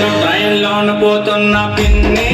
నేను ట్రైన్లో పోతున్న పిన్ని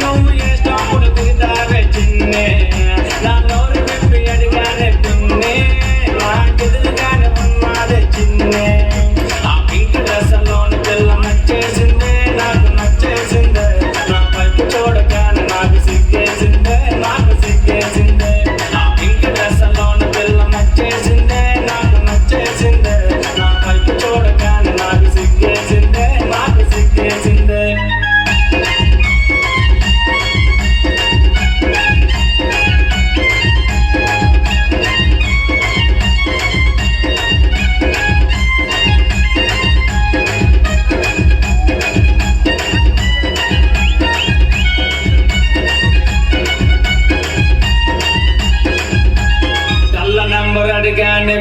నువ్వు ఇష్టం పుడుతుందా చిన్నే.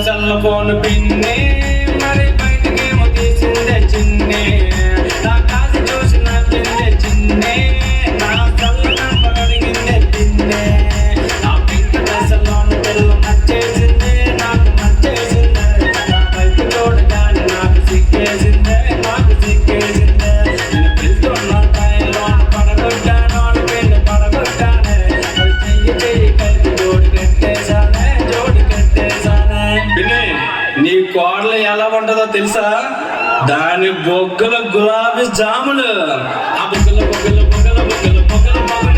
জাল কোন বিন্নে মারে। ఏమో తెలుసా? దాని బొగ్గల గులాబీ జాములు. ఆ బొగ్గల బొగ్గల బొగ్గల బొగ్గల బొగ్గల బొగ్గల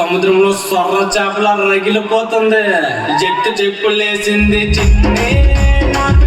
సముద్రంలో స్వర్ణ చేపల రగిలిపోతుంది జట్టు చెప్పులేసింది చిన్ని నాకు